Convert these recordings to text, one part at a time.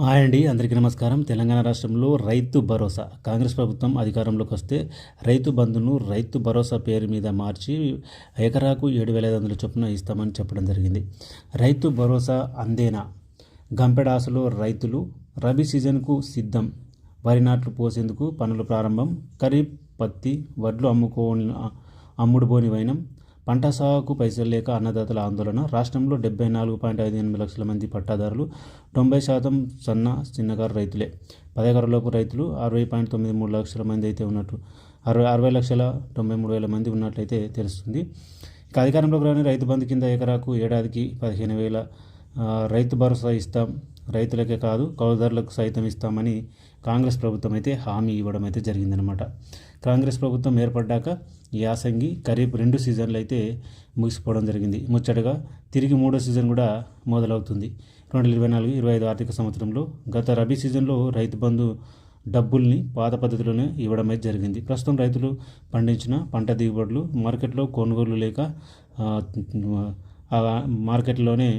Hi అండి అందరికీ నమస్కారం. తెలంగాణ రాష్ట్రంలో రైతు భరోసా కాంగ్రెస్ ప్రభుత్వం అధికారంలోకి వస్తే రైతు బంధును రైతు భరోసా పేరు మీద మార్చి ఎకరాకు ఏడు వేల ఐదు వందల చొప్పున ఇస్తామని చెప్పడం జరిగింది. రైతు భరోసా అందేనా? గంపెడాసలో రైతులు రబీ సీజన్కు సిద్ధం. వరి నాట్లు పోసేందుకు పనులు ప్రారంభం. ఖరీఫ్ పత్తి వడ్లు అమ్ముకో అమ్ముడుబోని వైనం. పంట సాగుకు పైసలు లేక అన్నదాతల ఆందోళన. రాష్ట్రంలో డెబ్బై నాలుగు పాయింట్ ఐదు ఎనిమిది లక్షల మంది పట్టాదారులు తొంభై శాతం సన్న చిన్నకారు రైతులే. పదహారులోపు రైతులు అరవై పాయింట్ తొమ్మిది మూడు లక్షల మంది అయితే ఉన్నట్టు అరవై అరవై లక్షల తొంభై మూడు వేల మంది ఉన్నట్లయితే తెలుస్తుంది. ఇక అధికారంలోకి రాని రైతు బంధు కింద ఎకరాకు ఏడాదికి పదిహేను వేల రైతు భరోసా ఇస్తాం రైతులకే కాదు కౌలుదారులకు సైతం ఇస్తామని కాంగ్రెస్ ప్రభుత్వం అయితే హామీ ఇవ్వడం అయితే జరిగిందనమాట కాంగ్రెస్ ప్రభుత్వం ఏర్పడ్డాక యాసంగి ఖరీఫ్ రెండు సీజన్లు అయితే ముగిసిపోవడం జరిగింది. ముచ్చటగా తిరిగి మూడో సీజన్ కూడా మొదలవుతుంది. రెండు వేల ఇరవై నాలుగు ఇరవై ఐదు ఆర్థిక సంవత్సరంలో గత రబీ సీజన్లో రైతు బంధు డబ్బుల్ని పాత పద్ధతిలోనే ఇవ్వడం అయితే జరిగింది. ప్రస్తుతం రైతులు పండించిన పంట దిగుబడులు మార్కెట్లో కొనుగోలు లేక మార్కెట్లోనే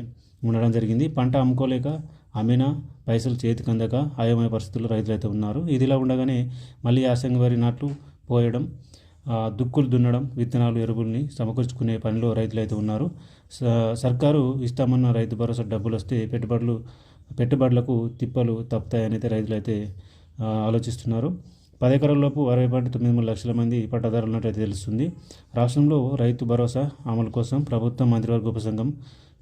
ఉండడం జరిగింది. పంట అమ్ముకోలేక అమ్మినా పైసలు చేతికి అందక అయోమయ పరిస్థితుల్లో రైతులైతే ఉన్నారు. ఇదిలా ఉండగానే మళ్ళీ యాసంగి వరి నాట్లు పోయడం దుక్కులు దున్నడం విత్తనాలు ఎరువుల్ని సమకూర్చుకునే పనిలో రైతులైతే ఉన్నారు. స- సర్కారు ఇస్తామన్న రైతు భరోసా డబ్బులు వస్తే పెట్టుబడులు పెట్టుబడులకు తిప్పలు తప్పుతాయనైతే రైతులైతే ఆలోచిస్తున్నారు. పది ఎకరాలలోపు అరవై పాయింట్ తొమ్మిది మూడు లక్షల మంది పట్టాదారులు ఉన్నట్లయితే తెలుస్తుంది. రాష్ట్రంలో రైతు భరోసా అమలు కోసం ప్రభుత్వం మంత్రివర్గ ఉపసంఘం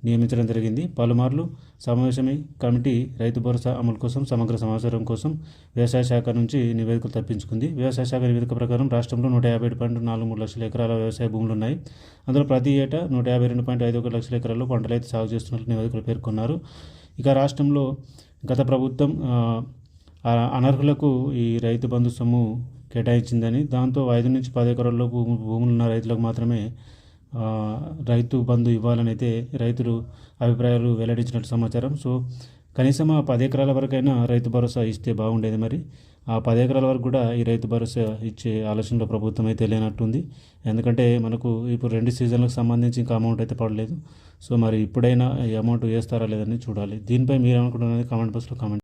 నియమించడం జరిగింది. పలుమార్లు సమావేశమై కమిటీ రైతు భరోసా అమలు కోసం సమగ్ర సమాచారం కోసం వ్యవసాయ శాఖ నుంచి నివేదికలు తప్పించుకుంది వ్యవసాయ శాఖ నివేదిక ప్రకారం రాష్ట్రంలో నూట యాభై ఏడు పాయింట్ నాలుగు మూడు లక్షల ఎకరాల వ్యవసాయ భూములు ఉన్నాయి. అందులో ప్రతి ఏటా నూట యాభై రెండు పాయింట్ ఐదు ఒక లక్షల ఎకరాల్లో పంటలు అయితే సాగు చేస్తున్నట్లు నివేదికలు పేర్కొన్నారు. ఇక రాష్ట్రంలో గత ప్రభుత్వం అనర్హులకు ఈ రైతు బంధు సొమ్ము కేటాయించిందని దాంతో ఐదు నుంచి పది ఎకరాల్లో భూములు ఉన్న రైతులకు మాత్రమే రైతు బంధు ఇవ్వాలని అయితే రైతులు అభిప్రాయాలు వెల్లడించినట్టు సమాచారం. సో కనీసం ఆ పది ఎకరాల వరకైనా రైతు భరోసా ఇస్తే బాగుండేది మరి. ఆ పది ఎకరాల వరకు కూడా ఈ రైతు భరోసా ఇచ్చే ఆలోచనలో ప్రభుత్వం అయితే లేనట్టుంది. ఎందుకంటే మనకు ఇప్పుడు రెండు సీజన్లకు సంబంధించి ఇంకా అమౌంట్ అయితే పడలేదు. సో మరి ఇప్పుడైనా ఈ అమౌంట్ వేస్తారా లేదని చూడాలి. దీనిపై మీరు ఏమనుకుంటున్నది కామెంట్ బాక్స్లో కామెంట్